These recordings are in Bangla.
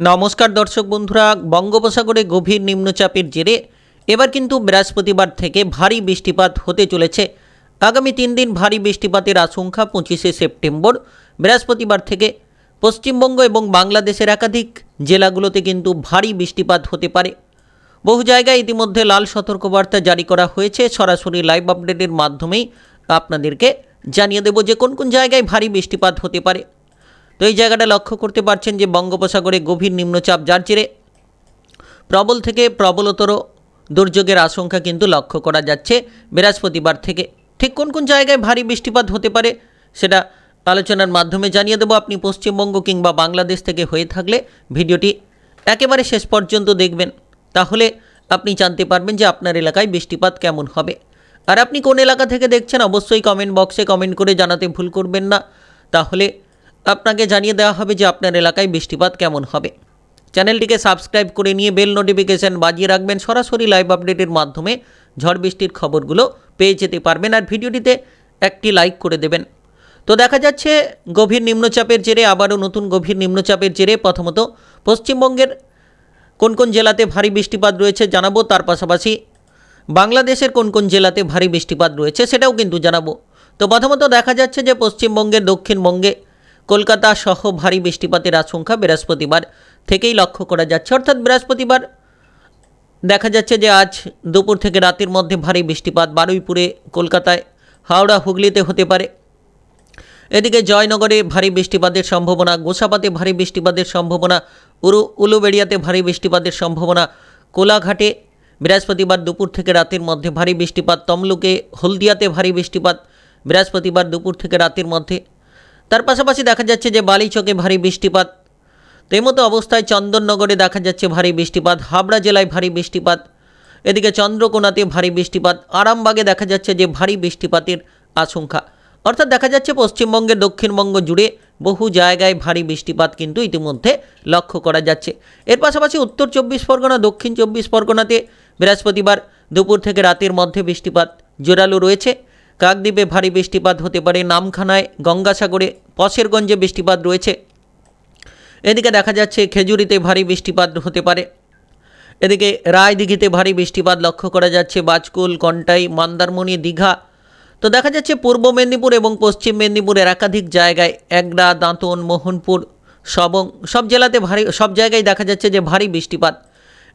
নমস্কার দর্শক বন্ধুরা, বঙ্গোপসাগরে গভীর নিম্নচাপের জেরে এবার কিন্তু বৃহস্পতিবার থেকে ভারী বৃষ্টিপাত হতে চলেছে। আগামী তিন দিন ভারী বৃষ্টিপাতের আশঙ্কা পঁচিশে সেপ্টেম্বর, বৃহস্পতিবার থেকে। পশ্চিমবঙ্গ এবং বাংলাদেশের একাধিক জেলাগুলোতে কিন্তু ভারী বৃষ্টিপাত হতে পারে। বহু জায়গায় ইতিমধ্যে লাল সতর্কবার্তা জারি করা হয়েছে। সরাসরি লাইভ আপডেটের মাধ্যমেই আপনাদেরকে জানিয়ে দেব যে কোন কোন জায়গায় ভারী বৃষ্টিপাত হতে পারে। তো এই জায়গাটা লক্ষ্য করতে পারছেন যে বঙ্গোপসাগরে গভীর নিম্নচাপ, যার জেরে প্রবল থেকে প্রবলতর দুর্যোগের আশঙ্কা কিন্তু লক্ষ্য করা যাচ্ছে। বৃহস্পতিবার থেকে ঠিক কোন কোন জায়গায় ভারী বৃষ্টিপাত হতে পারে সেটা আলোচনার মাধ্যমে জানিয়ে দেবো। আপনি পশ্চিমবঙ্গ কিংবা বাংলাদেশ থেকে হয়ে থাকলে ভিডিওটি একেবারে শেষ পর্যন্ত দেখবেন। তাহলে আপনি জানতে পারবেন যে আপনার এলাকায় বৃষ্টিপাত কেমন হবে। আর আপনি কোন এলাকা থেকে দেখছেন অবশ্যই কমেন্ট বক্সে কমেন্ট করে জানাতে ভুল করবেন না। তাহলে আপনাকে জানিয়ে দেওয়া হবে যে আপনার এলাকায় বৃষ্টিপাত কেমন হবে। চ্যানেলটিকে সাবস্ক্রাইব করে নিয়ে বেল নোটিফিকেশান বাজিয়ে রাখবেন। সরাসরি লাইভ আপডেটের মাধ্যমে ঝড় বৃষ্টির খবরগুলো পেয়ে যেতে পারবেন আর ভিডিওটিতে একটি লাইক করে দেবেন। তো দেখা যাচ্ছে, গভীর নিম্নচাপের জেরে আবারও নতুন গভীর নিম্নচাপের জেরে প্রথমত পশ্চিমবঙ্গের কোন কোন জেলাতে ভারী বৃষ্টিপাত রয়েছে জানাব, তার পাশাপাশি বাংলাদেশের কোন কোন জেলাতে ভারী বৃষ্টিপাত রয়েছে সেটাও কিন্তু জানাব। তো প্রথমত দেখা যাচ্ছে যে পশ্চিমবঙ্গের দক্ষিণবঙ্গে কলকাতা সহ ভারী বৃষ্টিপাতের আশঙ্কা বৃহস্পতিবার থেকেই লক্ষ্য করা যাচ্ছে। অর্থাৎ বৃহস্পতিবার দেখা যাচ্ছে যে আজ দুপুর থেকে রাতের মধ্যে ভারী বৃষ্টিপাত বারুইপুরে, কলকাতায়, হাওড়া, হুগলিতে হতে পারে। এদিকে জয়নগরে ভারী বৃষ্টিপাতের সম্ভাবনা, গোসাপাতে ভারী বৃষ্টিপাতের সম্ভাবনা, উরু উলুবেড়িয়াতে ভারী বৃষ্টিপাতের সম্ভাবনা, কোলাঘাটে বৃহস্পতিবার দুপুর থেকে রাতের মধ্যে ভারী বৃষ্টিপাত, তমলুকে, হলদিয়াতে ভারী বৃষ্টিপাত, বৃহস্পতিবার দুপুর থেকে রাতের মধ্যে তার পাশাপাশি দেখা যাচ্ছে যে বালিচকে ভারী বৃষ্টিপাত। তো এই মতো অবস্থায় চন্দননগরে দেখা যাচ্ছে ভারী বৃষ্টিপাত, হাবড়া জেলায় ভারী বৃষ্টিপাত, এদিকে চন্দ্রকোনাতে ভারী বৃষ্টিপাত, আরামবাগে দেখা যাচ্ছে যে ভারী বৃষ্টিপাতের আশঙ্কা। অর্থাৎ দেখা যাচ্ছে পশ্চিমবঙ্গের দক্ষিণবঙ্গ জুড়ে বহু জায়গায় ভারী বৃষ্টিপাত কিন্তু ইতিমধ্যে লক্ষ্য করা যাচ্ছে। এর পাশাপাশি উত্তর চব্বিশ পরগনা, দক্ষিণ চব্বিশ পরগনাতে বৃহস্পতিবার দুপুর থেকে রাতের মধ্যে বৃষ্টিপাত জোরালো রয়েছে। কাকদ্বীপে ভারী বৃষ্টিপাত হতে পারে নামখানায়, গঙ্গাসাগরে, পশেরগঞ্জে বৃষ্টিপাত রয়েছে। এদিকে দেখা যাচ্ছে খেজুরিতে ভারী বৃষ্টিপাত হতে পারে। এদিকে রায়দিঘিতে ভারী বৃষ্টিপাত লক্ষ্য করা যাচ্ছে বাজকুল, কন্টাই, মন্দারমণি, দীঘা। তো দেখা যাচ্ছে পূর্ব মেদিনীপুর এবং পশ্চিম মেদিনীপুরের একাধিক জায়গায় একডা, দাঁতন, মোহনপুর, সবং সব জেলাতে ভারী সব জায়গায় দেখা যাচ্ছে যে ভারী বৃষ্টিপাত।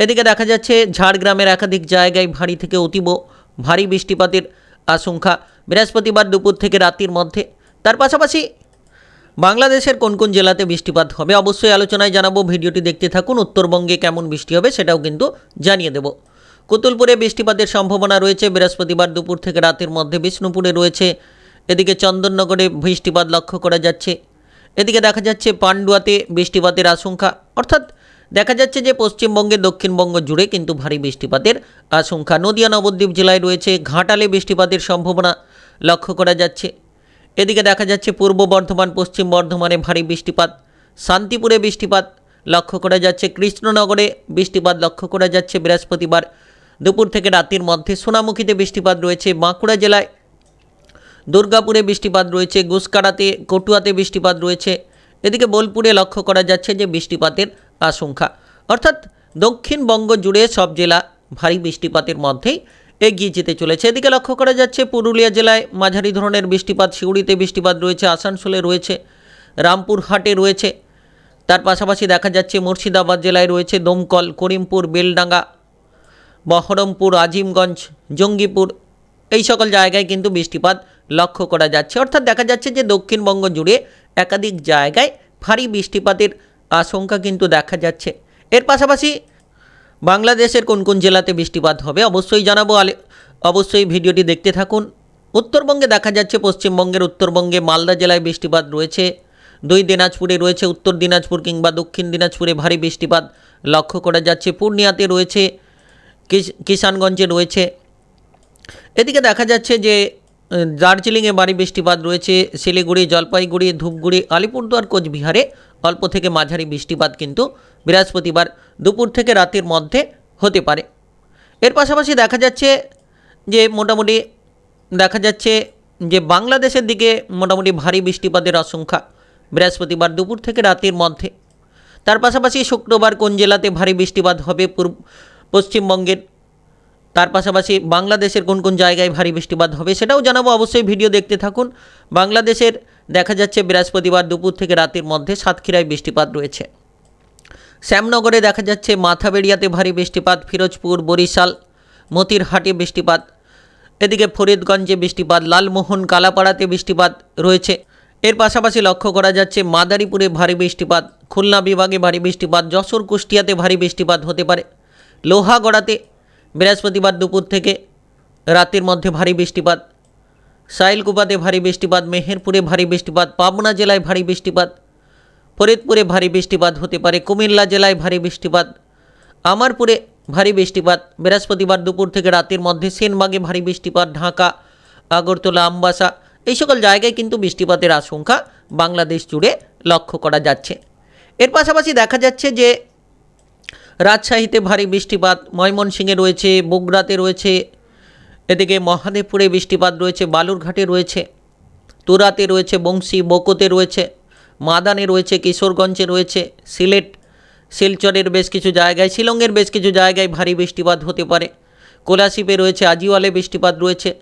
এদিকে দেখা যাচ্ছে ঝাড়গ্রামের একাধিক জায়গায় ভারী থেকে অতীব ভারী বৃষ্টিপাতের আশঙ্কা। বৃহস্পতিবার দুপুর থেকে রাতের মধ্যে। তার পাশাপাশি বাংলাদেশের কোন কোন জেলাতে বৃষ্টিপাত হবে অবশ্যই আলোচনায় জানাব। ভিডিওটি দেখতে থাকুন, উত্তরবঙ্গে কেমন বৃষ্টি হবে সেটাও কিন্তু জানিয়ে দেব। কুতুলপুরে বৃষ্টিপাতের সম্ভাবনা রয়েছে। বৃহস্পতিবার দুপুর থেকে রাতের মধ্যে বিষ্ণুপুরে রয়েছে। এদিকে চন্দননগরে বৃষ্টিপাত লক্ষ্য করা যাচ্ছে। এদিকে দেখা যাচ্ছে পান্ডুয়াতে বৃষ্টিপাতের আশঙ্কা। অর্থাৎ দেখা যাচ্ছে যে পশ্চিমবঙ্গে দক্ষিণবঙ্গ জুড়ে কিন্তু ভারী বৃষ্টিপাতের আশঙ্কা, নদিয়া নবদ্বীপ জেলায় রয়েছে ঘাটালে বৃষ্টিপাতের সম্ভাবনা লক্ষ্য করা যাচ্ছে। এদিকে দেখা যাচ্ছে পূর্ব বর্ধমান, পশ্চিম বর্ধমানে ভারী বৃষ্টিপাত, শান্তিপুরে বৃষ্টিপাত লক্ষ্য করা যাচ্ছে, কৃষ্ণনগরে বৃষ্টিপাত লক্ষ্য করা যাচ্ছে বৃহস্পতিবার দুপুর থেকে রাতের মধ্যে। সোনামুখীতে বৃষ্টিপাত রয়েছে বাঁকুড়া জেলায়, দুর্গাপুরে বৃষ্টিপাত রয়েছে গুসকাড়াতে কটুয়াতে বৃষ্টিপাত রয়েছে। এদিকে বোলপুরে লক্ষ্য করা যাচ্ছে যে বৃষ্টিপাতের আশঙ্কা। অর্থাৎ দক্ষিণবঙ্গ জুড়ে সব জেলা ভারী বৃষ্টিপাতের মধ্যেই এগিয়ে যেতে চলেছে। এদিকে লক্ষ্য করা যাচ্ছে, পুরুলিয়া জেলায় মাঝারি ধরনের বৃষ্টিপাত সিউড়িতে বৃষ্টিপাত রয়েছে, আসানসোলে রয়েছে, রামপুরহাটে রয়েছে। তার পাশাপাশি দেখা যাচ্ছে, মুর্শিদাবাদ জেলায় রয়েছে দমকল, করিমপুর, বেলডাঙ্গা, বহরমপুর, আজিমগঞ্জ, জঙ্গিপুর। এই সকল জায়গায় কিন্তু বৃষ্টিপাত লক্ষ্য করা যাচ্ছে। অর্থাৎ দেখা যাচ্ছে যে দক্ষিণবঙ্গ জুড়ে একাধিক জায়গায় ভারী বৃষ্টিপাতের আশঙ্কা কিন্তু দেখা যাচ্ছে। এর পাশাপাশি বাংলাদেশের কোন কোন জেলাতে বৃষ্টিপাত হবে অবশ্যই জানাব। আলে, অবশ্যই ভিডিওটি দেখতে থাকুন। উত্তরবঙ্গে দেখা যাচ্ছে পশ্চিমবঙ্গের উত্তরবঙ্গে মালদা জেলায় বৃষ্টিপাত রয়েছে। দুই দিনাজপুরে রয়েছে উত্তর দিনাজপুর কিংবা দক্ষিণ দিনাজপুরে ভারী বৃষ্টিপাত লক্ষ্য করা যাচ্ছে। পূর্ণিয়াতে রয়েছে কিষ- কিষানগঞ্জে রয়েছে। এদিকে দেখা যাচ্ছে যে দার্জিলিংয়ে ভারী বৃষ্টিপাত রয়েছে। শিলিগুড়ি, জলপাইগুড়ি, ধূপগুড়ি, আলিপুরদুয়ার, কোচবিহারে অল্প থেকে মাঝারি বৃষ্টিপাত কিন্তু বৃহস্পতিবার দুপুর থেকে রাতের মধ্যে হতে পারে। এর পাশাপাশি দেখা যাচ্ছে যে মোটামুটি দেখা যাচ্ছে যে বাংলাদেশের দিকে মোটামুটি ভারী বৃষ্টিপাতের আশঙ্কা বৃহস্পতিবার দুপুর থেকে রাতের মধ্যে। তার পাশাপাশি শুক্রবার কোন জেলাতে ভারী বৃষ্টিপাত হবে? পূর্ব পশ্চিমবঙ্গের তার পাশাপাশি বাংলাদেশের কোন কোন জায়গায় ভারী বৃষ্টিপাত হবে সেটাও জানাব। অবশ্যই ভিডিও দেখতে থাকুন। বাংলাদেশের দেখা যাচ্ছে বৃহস্পতিবার দুপুর থেকে রাতের মধ্যে সাতক্ষীরায় বৃষ্টিপাত রয়েছে। শ্যামনগরে দেখা যাচ্ছে মাথাবেড়িয়াতে ভারী বৃষ্টিপাত, ফিরোজপুর, বরিশাল, মতিরহাটে বৃষ্টিপাত, এদিকে ফরিদগঞ্জে বৃষ্টিপাত, লালমোহন, কালাপাড়াতে বৃষ্টিপাত রয়েছে। এর পাশাপাশি লক্ষ্য করা যাচ্ছে মাদারীপুরে ভারী বৃষ্টিপাত, খুলনা বিভাগে ভারী বৃষ্টিপাত, যশোর কুষ্টিয়াতে ভারী বৃষ্টিপাত হতে পারে। লোহাগড়াতে বৃহস্পতিবার দুপুর থেকে রাতের মধ্যে ভারী বৃষ্টিপাত, সাইলকুপাতে ভারী বৃষ্টিপাত, মেহেরপুরে ভারী বৃষ্টিপাত, পাবনা জেলায় ভারী বৃষ্টিপাত, ফরিদপুরে ভারী বৃষ্টিপাত হতে পারে, কুমিল্লা জেলায় ভারী বৃষ্টিপাত, আমারপুরে ভারী বৃষ্টিপাত, বৃহস্পতিবার দুপুর থেকে রাতের মধ্যে সেনবাগে ভারী বৃষ্টিপাত, ঢাকা, আগরতলা, আমবাসা, এই সকল জায়গায় কিন্তু বৃষ্টিপাতের আশঙ্কা বাংলাদেশ জুড়ে লক্ষ্য করা যাচ্ছে। এর পাশাপাশি দেখা যাচ্ছে যে রাজশাহীতে ভারী বৃষ্টিপাত, ময়মনসিংহে রয়েছে, বগুড়াতে রয়েছে, এদিকে মহাদেবপুরে বৃষ্টিপাত রয়েছে, বালুরঘাটে রয়েছে, তুরাতে রয়েছে, বংশী, বকোতে রয়েছে, মাদানে রয়েছে, কিশোরগঞ্জে রয়েছে, সিলেট, শিলচরের বেশ কিছু জায়গায়, শিলংয়ের বেশ কিছু জায়গায় ভারী বৃষ্টিপাত হতে পারে। কোলাশিপে রয়েছে, আজিওয়ালে বৃষ্টিপাত রয়েছে,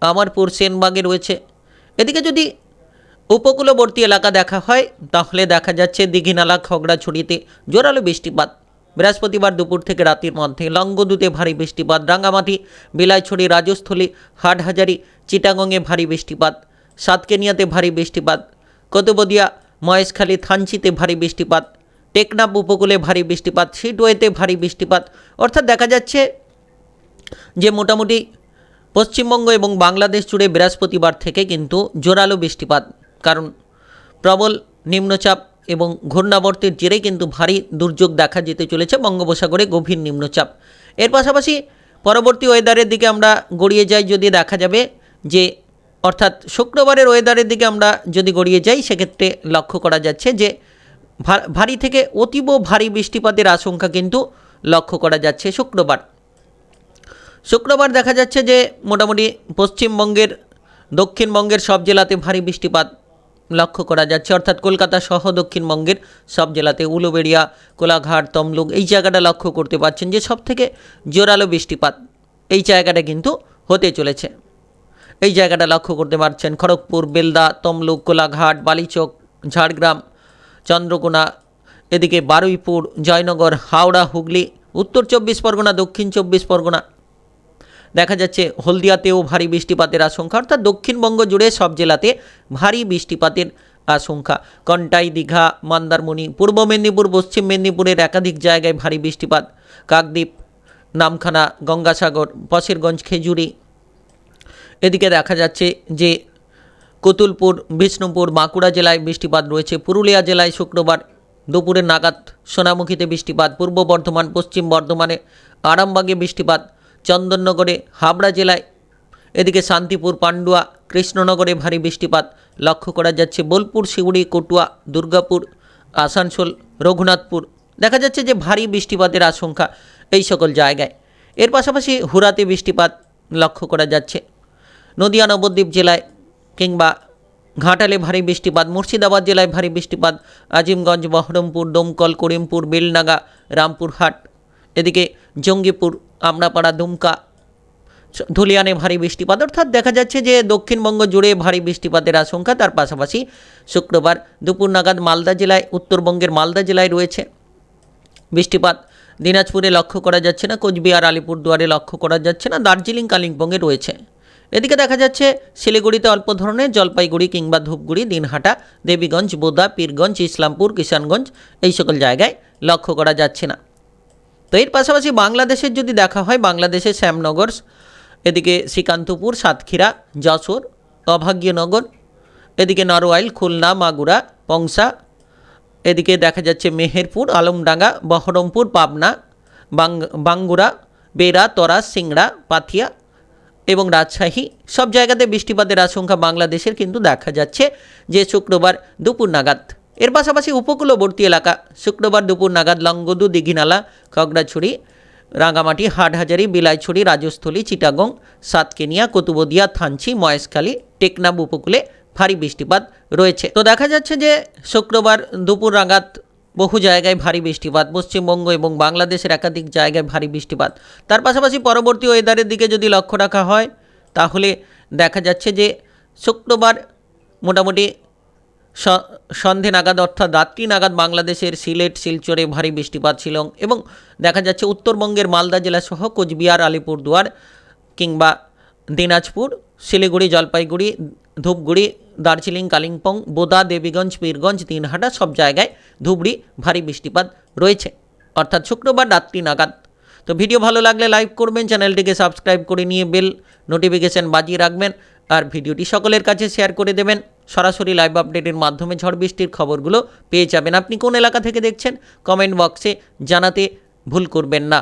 আমারপুর, সেনবাগে রয়েছে। এদিকে যদি উপকূলবর্তী এলাকা দেখা হয়, তাহলে দেখা যাচ্ছে দীঘিনালা, খগড়াছড়িতে জোরালো বৃষ্টিপাত। বৃহস্পতিবার দুপুর থেকে রাতের মধ্যে লঙ্গদুতে ভারী বৃষ্টিপাত, রাঙ্গামাটি, বিলাইছড়ি, রাজস্থলী, হাটহাজারি, চিটাগংয়ে ভারী বৃষ্টিপাত, সাতকেনিয়াতে ভারী বৃষ্টিপাত, কতবদিয়া, মহেশখালী, থানচিতে ভারী বৃষ্টিপাত, টেকনাফ উপকূলে ভারী বৃষ্টিপাত, সিটওয়েতে ভারী বৃষ্টিপাত। অর্থাৎ দেখা যাচ্ছে যে মোটামুটি পশ্চিমবঙ্গ এবং বাংলাদেশ জুড়ে বৃহস্পতিবার থেকে কিন্তু জোরালো বৃষ্টিপাত। কারণ প্রবল নিম্নচাপ এবং ঘূর্ণাবর্তের জেরে কিন্তু ভারী দুর্যোগ দেখা যেতে চলেছে বঙ্গোপসাগরে গভীর নিম্নচাপ। এর পাশাপাশি পরবর্তী ওয়েদারের দিকে আমরা গড়িয়ে যাই যদি দেখা যাবে যে, অর্থাৎ শুক্রবারের ওয়েদারের দিকে আমরা যদি গড়িয়ে যাই, সেক্ষেত্রে লক্ষ্য করা যাচ্ছে যে ভারী থেকে অতীব ভারী বৃষ্টিপাতের আশঙ্কা কিন্তু লক্ষ্য করা যাচ্ছে শুক্রবার। শুক্রবার দেখা যাচ্ছে যে, মোটামুটি পশ্চিমবঙ্গের, দক্ষিণবঙ্গের সব জেলাতে ভারী বৃষ্টিপাত লক্ষ্য করা যাচ্ছে। অর্থাৎ কলকাতা সহ দক্ষিণবঙ্গের সব জেলাতে উলুবেড়িয়া, কোলাঘাট, তমলুক এই জায়গাটা লক্ষ্য করতে পারছেন যে সব থেকে জোরালো বৃষ্টিপাত এই জায়গাটা কিন্তু হতে চলেছে। এই জায়গাটা লক্ষ্য করতে পারছেন খড়গপুর, বেলদা, তমলুক, কোলাঘাট, বালিচক, ঝাড়গ্রাম, চন্দ্রকোনা, এদিকে বারুইপুর, জয়নগর, হাওড়া, হুগলি, উত্তর চব্বিশ পরগনা, দক্ষিণ চব্বিশ পরগনা দেখা যাচ্ছে হলদিয়াতেও ভারী বৃষ্টিপাতের আশঙ্কা, অর্থাৎ দক্ষিণবঙ্গ জুড়ে সব জেলাতে ভারী বৃষ্টিপাতের আশঙ্কা। কন্টাই, দীঘা, মন্দারমণি, পূর্ব মেদিনীপুর, পশ্চিম মেদিনীপুরের একাধিক জায়গায় ভারী বৃষ্টিপাত। কাকদ্বীপ, নামখানা, গঙ্গাসাগর, বসিরগঞ্জ, খেজুরি। এদিকে দেখা যাচ্ছে যে কতুলপুর, বিষ্ণুপুর, বাঁকুড়া জেলায় বৃষ্টিপাত রয়েছে। পুরুলিয়া জেলায় শুক্রবার দুপুরে নাগাদ সোনামুখীতে বৃষ্টিপাত। পূর্ব বর্ধমান, পশ্চিম বর্ধমানে আরামবাগে বৃষ্টিপাত। চন্দননগরে, হাবড়া জেলায়। এদিকে শান্তিপুর, পান্ডুয়া, কৃষ্ণনগরে ভারী বৃষ্টিপাত লক্ষ্য করা যাচ্ছে। বোলপুর সিউড়ি কটুয়া, দুর্গাপুর, আসানসোল, রঘুনাথপুর। দেখা যাচ্ছে যে ভারী বৃষ্টিপাতের আশঙ্কা এই সকল জায়গায়। এর পাশাপাশি হুরাতে বৃষ্টিপাত লক্ষ্য করা যাচ্ছে। নদিয়া, নবদ্বীপ জেলায় কিংবা ঘাটালে ভারী বৃষ্টিপাত, মুর্শিদাবাদ জেলায় ভারী বৃষ্টিপাত, আজিমগঞ্জ, বহরমপুর, দমকল, করিমপুর, বেলনাগা, রামপুরহাট এদিকে জঙ্গিপুর আমরাপাড়া দুমকা, ধুলিয়ানে ভারী বৃষ্টিপাত। অর্থাৎ দেখা যাচ্ছে যে দক্ষিণবঙ্গ জুড়ে ভারী বৃষ্টিপাতের আশঙ্কা, তার পাশাপাশি শুক্রবার দুপুর নাগাদ মালদা জেলায়, উত্তরবঙ্গের মালদা জেলায় রয়েছে। বৃষ্টিপাত দিনাজপুরে লক্ষ্য করা যাচ্ছে না, কোচবিহার, আলিপুরদুয়ারে লক্ষ্য করা যাচ্ছে না, দার্জিলিং, কালিম্পংয়ে রয়েছে। এদিকে দেখা যাচ্ছে শিলিগুড়িতে অল্প ধরনের জলপাইগুড়ি কিংবা ধূপগুড়ি, দিনহাটা, দেবীগঞ্জ, বোদা, পীরগঞ্জ, ইসলামপুর, কিষানগঞ্জ, এই সকল জায়গায় লক্ষ্য করা যাচ্ছে না। তো এর পাশাপাশি বাংলাদেশের যদি দেখা হয়, বাংলাদেশের শ্যামনগর, এদিকে শ্রীকান্তপুর, সাতক্ষীরা, যশোর, অভাগ্যনগর, এদিকে নরওয়াইল, খুলনা, মাগুরা, পংসা, এদিকে দেখা যাচ্ছে মেহেরপুর, আলমডাঙ্গা, বহরমপুর, পাবনা বাঙ্গুরা, বেড়া তরাস সিংড়া পাথিয়া এবং রাজশাহী। সব জায়গাতে বৃষ্টিপাতের আশঙ্কা বাংলাদেশের কিন্তু দেখা যাচ্ছে যে শুক্রবার দুপুর নাগাদ। এর পাশাপাশি উপকূলবর্তী এলাকা, শুক্রবার দুপুর নাগাদ লঙ্গদু দিঘিনালা, খগড়াছড়ি রাঙামাটি হাটহাজারি, বিলাইছড়ি, রাজস্থলী, চিটাগং, সাতকেনিয়া, কতুবদিয়া, থানচি, মহেশখালী টেকনাব উপকূলে ভারী বৃষ্টিপাত রয়েছে। তো দেখা যাচ্ছে যে শুক্রবার দুপুর নাগাদ বহু জায়গায় ভারী বৃষ্টিপাত, পশ্চিমবঙ্গ এবং বাংলাদেশের একাধিক জায়গায় ভারী বৃষ্টিপাত। তার পাশাপাশি পরবর্তী ওয়েদারের দিকে যদি লক্ষ্য রাখা হয়, তাহলে দেখা যাচ্ছে যে শুক্রবার মোটামুটি সন্ধে নাগাদ অর্থাৎ রাত্রি নাগাদ বাংলাদেশের সিলেট, শিলচরে ভারী বৃষ্টিপাত ছিল এবং দেখা যাচ্ছে উত্তরবঙ্গের মালদা জেলা সহ কোচবিহার, আলিপুরদুয়ার কিংবা দিনাজপুর, শিলিগুড়ি, জলপাইগুড়ি, ধূপগুড়ি, দার্জিলিং, কালিম্পং, বোদা, দেবীগঞ্জ, পীরগঞ্জ দিনহাটা সব জায়গায় ধুবড়ি ভারী বৃষ্টিপাত রয়েছে, অর্থাৎ শুক্রবার রাত্রি নাগাদ। তো ভিডিও ভালো লাগলে লাইক করবেন, চ্যানেলটিকে সাবস্ক্রাইব করে নিয়ে বেল নোটিফিকেশান বাজিয়ে রাখবেন, আর ভিডিওটি সকলের কাছে শেয়ার করে দেবেন। সরাসরি লাইভ আপডেটের মাধ্যমে ঝড় বৃষ্টির খবরগুলো পেয়ে যাবেন। আপনি কোন এলাকা থেকে দেখছেন? কমেন্ট বক্সে জানাতে ভুল করবেন না।